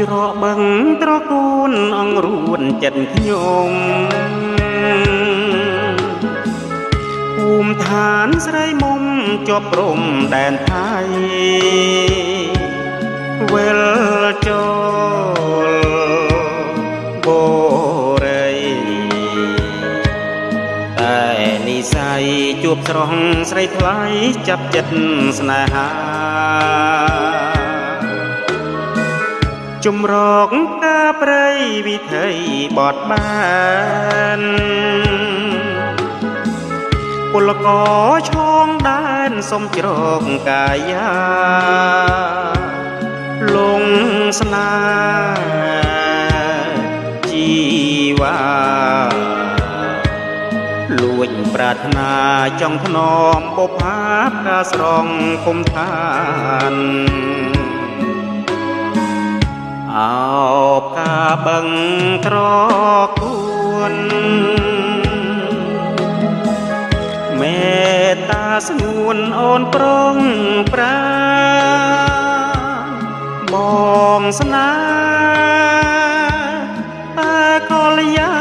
ច្រកបឹងត្រកួនអង្រួនចិត្តខ្ញុំភូមិឋានស្រីមុំជាប់ព្រំដែនថៃវិលចូលបរិយតែនិស័យជួបស្រស់ស្រីថ្លៃចាប់ចិត្តស្នេហា ជំរកកាព្រៃវិថីបត់បានពលកឈងដែនសុំជ្រកកាយាលងស្នាជីវ៉ាលួចប្រាថ្នាចង់ធ្នមបុផាការស្រងគុំឋាន អោបកាបឹងត្រគួនមេត្តាស្ងួនអូនប្រងប្រាបងស្នាតែកលយា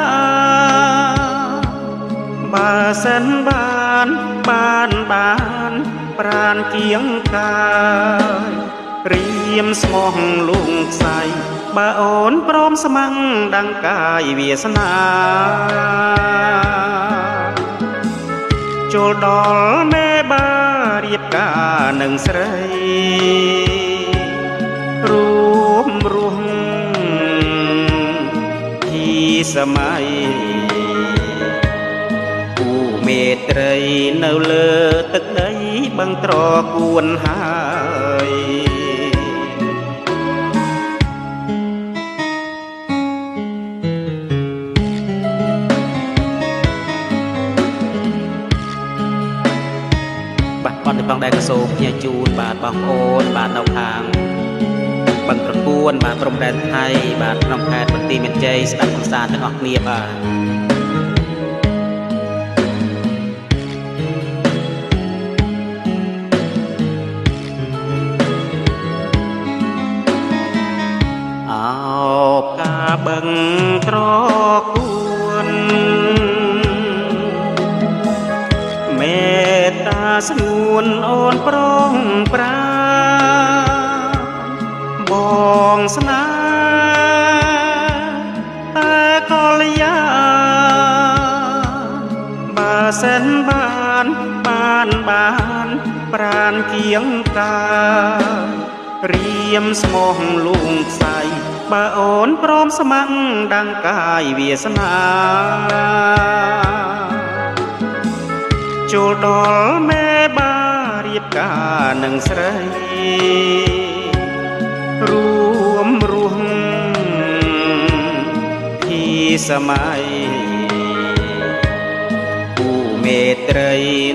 បើសិនបានបានបាន ប្រានជាងកាយ រៀមស្មោះលងខ្សែបើអូនព្រមស្ម័ងដង្កាយវាសនាចូលដល់មេបារៀបការនឹងស្រីរួមរស់ទីសម័យគូមេត្រីនៅលើទឹកដីបឹងត្រគួនហើយ បាទបនទីបងដែលក៏សូមផ្ញើជូនបាទបងប្អូនបាទនៅខាងបឹងប្រគួនបាទព្រំដែនថៃបាទក្នុងខេត្តបន្ទាយមានជ័យស្ដាប់កំសាន្តទាំងអស់គ្នាបាទអោបកាបឹង ស្ងួនអូនប្រងប្រាបងស្នាតែកលយាបើសិនបានបានបានប្រានគៀងការៀមស្មោះលួងខ្សែបើអូនព្រមស្ម័គ្រដង្កាយវាសនា ចូលដល់មេបារៀបការនឹងស្រីរួមរស់ទីសម័យគូមេត្រី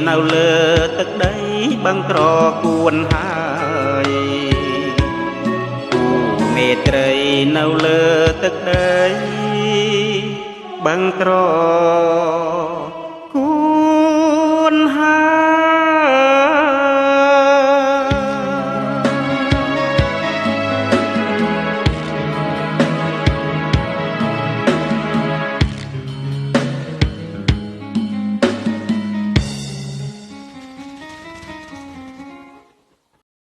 នៅលើទឹកដីបឹងត្រគួនហើយគូមេត្រីនៅលើទឹកដីបឹងត្រ